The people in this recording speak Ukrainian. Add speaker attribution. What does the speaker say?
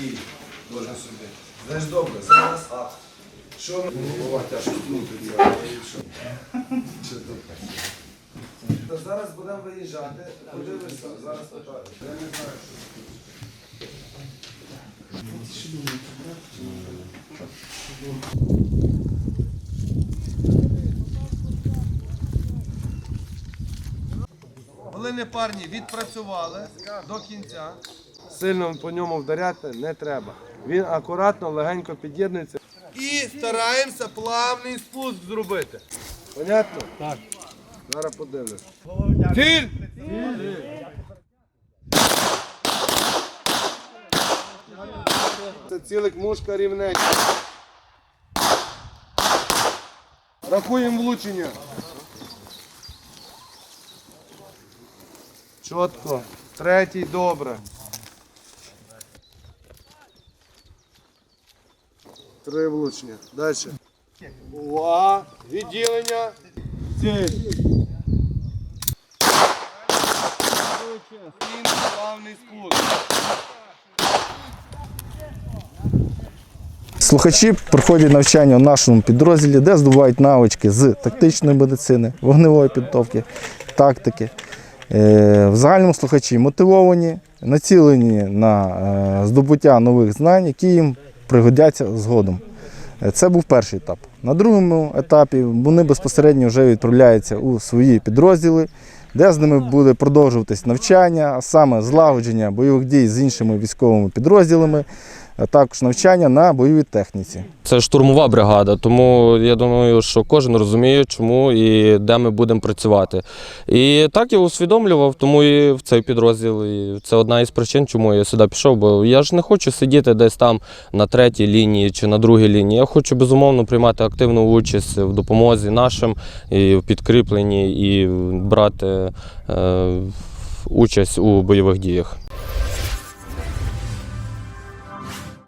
Speaker 1: дії должен сюди. Знаєш добре, зараз акт. Що ми голова тяжко? Що тут? Та зараз будемо виїжджати, подивишся, зараз питаю. Я не знаю, що тут. Глини парні відпрацювали до кінця. Сильно по ньому вдаряти не треба. Він акуратно, легенько під'єднується. І стараємося плавний спуск зробити. Понятно? Так. Зараз подивлюсь. Ціль! Це цілик мушка рівненька. Рахуємо влучення. Чітко. Третій добре. Три влучення. Далі. Увага. Відділення. Ціль. Плавний спуск.
Speaker 2: Слухачі проходять навчання у нашому підрозділі, де здобувають навички з тактичної медицини, вогневої підготовки, тактики. Е, В загальному слухачі мотивовані, націлені на е, здобуття нових знань, які їм пригодяться згодом. Е, Це був перший етап. На другому етапі вони безпосередньо вже відправляються у свої підрозділи, де з ними буде продовжуватись навчання, а саме злагодження бойових дій з іншими військовими підрозділами, також навчання на бойовій техніці.
Speaker 3: Це штурмова бригада, тому я думаю, що кожен розуміє, чому і де ми будемо працювати. І так я усвідомлював, тому і в цей підрозділ. І це одна із причин, чому я сюди пішов. Бо я ж не хочу сидіти десь там на третій лінії чи на другій лінії. Я хочу безумовно приймати активну участь в допомозі нашим і в підкріпленні, і брати е, участь у бойових діях.